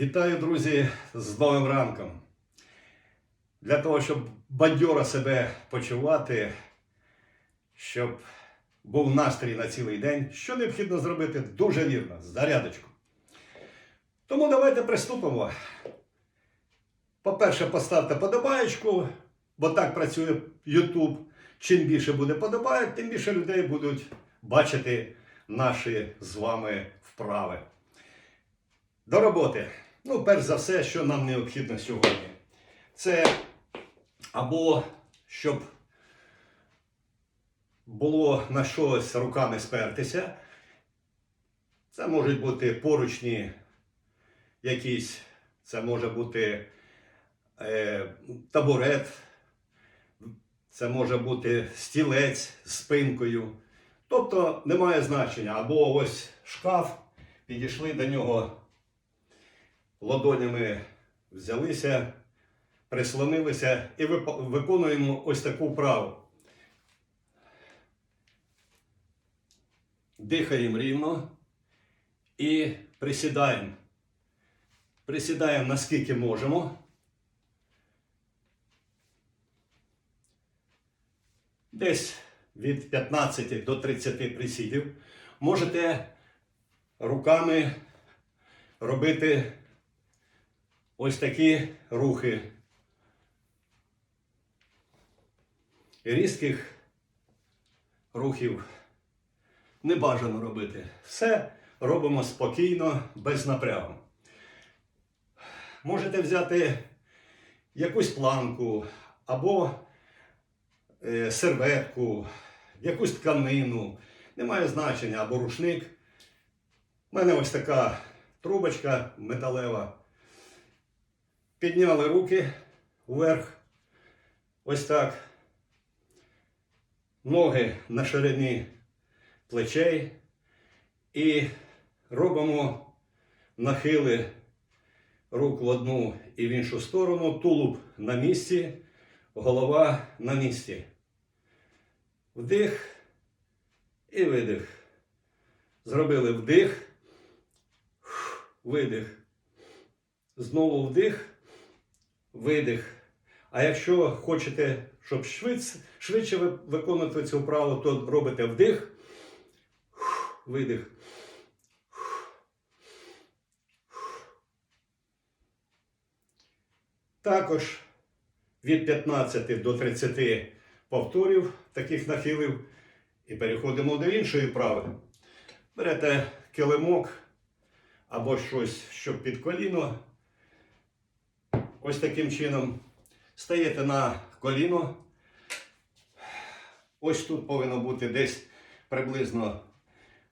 Вітаю, друзі, з новим ранком. Для того, щоб бадьоро себе почувати, щоб був настрій на цілий день, що необхідно зробити дуже вірно, зарядочку. Тому давайте приступимо. По-перше, поставте подобаєчку, бо так працює YouTube. Чим більше буде подобаєк, тим більше людей будуть бачити наші з вами вправи. До роботи. Ну, перш за все, що нам необхідно сьогодні, це або щоб було на щось руками спертися. Це можуть бути поручні якісь, це може бути е, табурет, це може бути стілець з спинкою. Тобто немає значення. Або ось шкаф, підійшли до нього ладонями взялися, прислонилися і виконуємо ось таку вправу. Дихаємо рівно і присідаємо. Присідаємо наскільки можемо. Десь від 15 до 30 присідів. Можете руками робити ось такі рухи. Різких рухів не бажано робити. Все робимо спокійно, без напрягу. Можете взяти якусь планку або е, серветку, якусь тканину, немає значення, або рушник. У мене ось така трубочка металева. Підняли руки вверх. Ось так. Ноги на ширині плечей. І робимо нахили рук в одну і в іншу сторону. Тулуб на місці, голова на місці. Вдих і видих. Зробили вдих, видих. Знову вдих видих. А якщо хочете, щоб швидше, швидше виконувати цю вправу, то робите вдих, видих. Також від 15 до 30 повторів таких нахилів і переходимо до іншої вправи. Берете килимок або щось, щоб під коліно. Ось таким чином стаєте на коліно. Ось тут повинно бути десь приблизно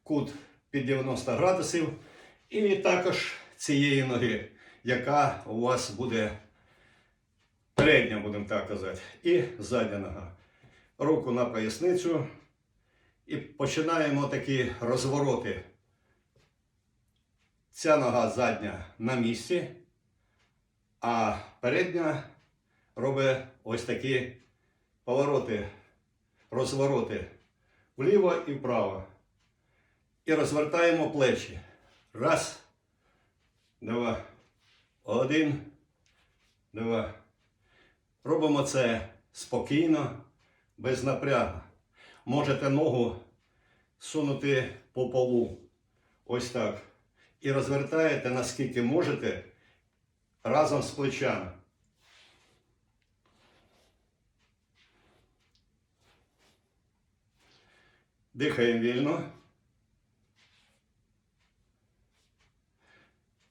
кут під 90 градусів. І також цієї ноги, яка у вас буде передня, будемо так казати, і задня нога. Руку на поясницю. І починаємо такі розвороти. Ця нога задня на місці. А передня робить ось такі повороти, розвороти вліво і вправо. І розвертаємо плечі. Раз, два, один, два. Робимо це спокійно, без напрягу. Можете ногу сунути по полу. Ось так. І розвертаєте наскільки можете разом з плечами. Дихаємо вільно.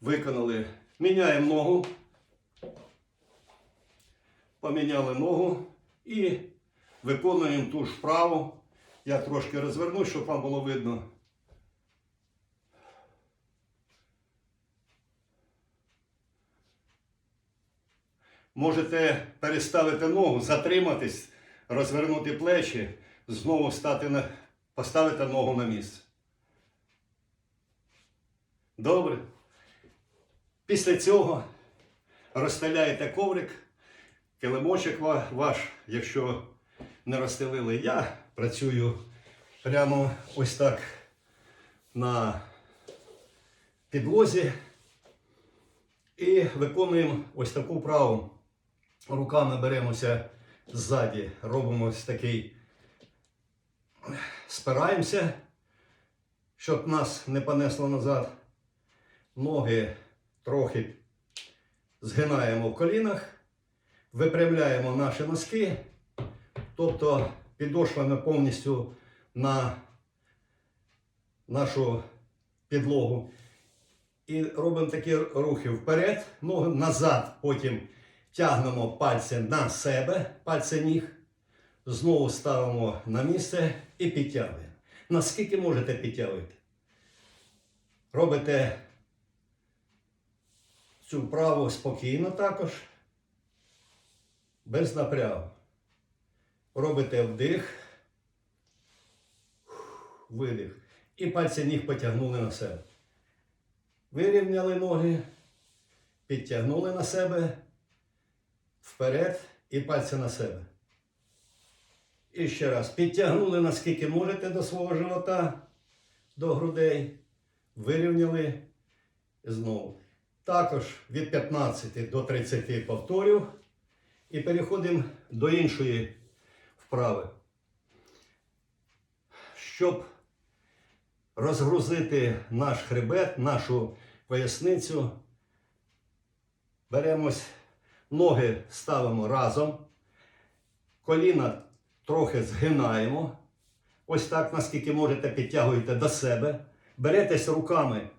Виконали. Міняємо ногу. Поміняли ногу і виконуємо ту ж вправу. Я трошки розверну, щоб вам було видно. Можете переставити ногу, затриматись, розвернути плечі, знову стати на, поставити ногу на місце. Добре. Після цього розстеляєте коврик, килимочок ваш, якщо не розстелили. Я працюю прямо ось так на підлозі. І виконуємо ось таку вправу. Руками беремося ззаді, робимо ось такий, спираємося, щоб нас не понесло назад. Ноги трохи згинаємо в колінах, випрямляємо наші носки, тобто підошвами повністю на нашу підлогу. І робимо такі рухи вперед, ноги назад, потім тягнемо пальці на себе, пальці ніг, знову ставимо на місце і підтягуємо. Наскільки можете підтягувати? Робите цю вправу спокійно також, без напрягу. Робите вдих, видих. І пальці ніг потягнули на себе. Вирівняли ноги, підтягнули на себе, вперед і пальці на себе. І ще раз. Підтягнули наскільки можете до свого живота, до грудей. Вирівняли знову. Також від 15 до 30 повторів. І переходимо до іншої вправи. Щоб розгрузити наш хребет, нашу поясницю, беремось, ноги ставимо разом, коліна трохи згинаємо. Ось так, наскільки можете, підтягуєте до себе. Беретесь руками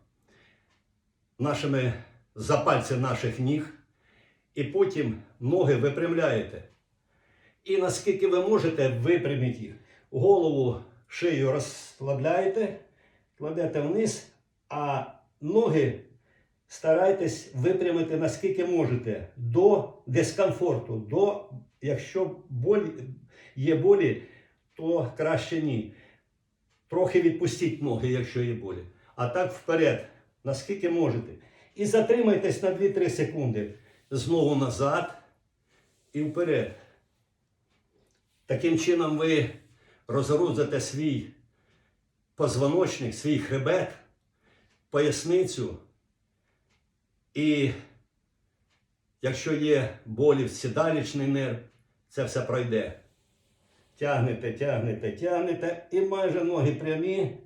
нашими за пальці наших ніг, і потім ноги випрямляєте. І наскільки ви можете, випряміть їх. Голову, шию розслабляєте, кладете вниз, а ноги старайтесь випрямити наскільки можете до дискомфорту. До, якщо боль, є болі, то краще ні. Трохи відпустіть ноги, якщо є болі. А так вперед, наскільки можете. І затримайтесь на 2-3 секунди. Знову назад і вперед. Таким чином ви розгрузите свій позвоночник, свій хребет, поясницю. І якщо є болі в сідалічний нерв, це все пройде. Тягнете, тягнете, тягнете, і майже ноги прямі,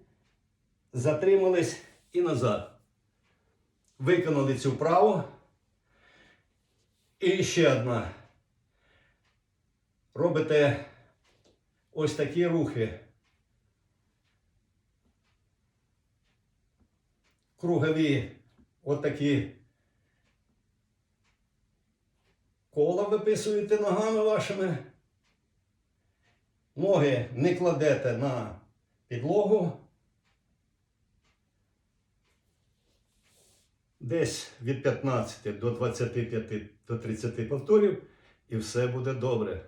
затримались і назад. Виконали цю вправу. І ще одна. Робите ось такі рухи. Кругові отакі кола виписуєте ногами вашими. Ноги не кладете на підлогу. Десь від 15 до 25 до 30 повторів і все буде добре.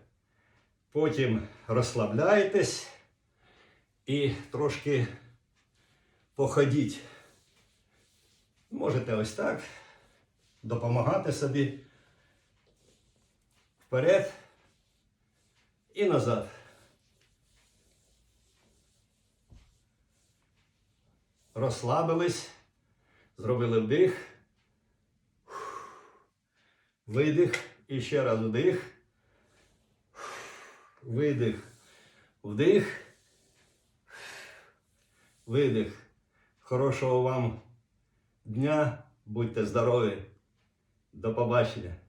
Потім розслабляєтесь і трошки походіть. Можете ось так допомагати собі вперед і назад. Розслабились, зробили вдих, видих і ще раз вдих, видих, вдих, видих. Хорошого вам дня, будьте здорові. До побачення.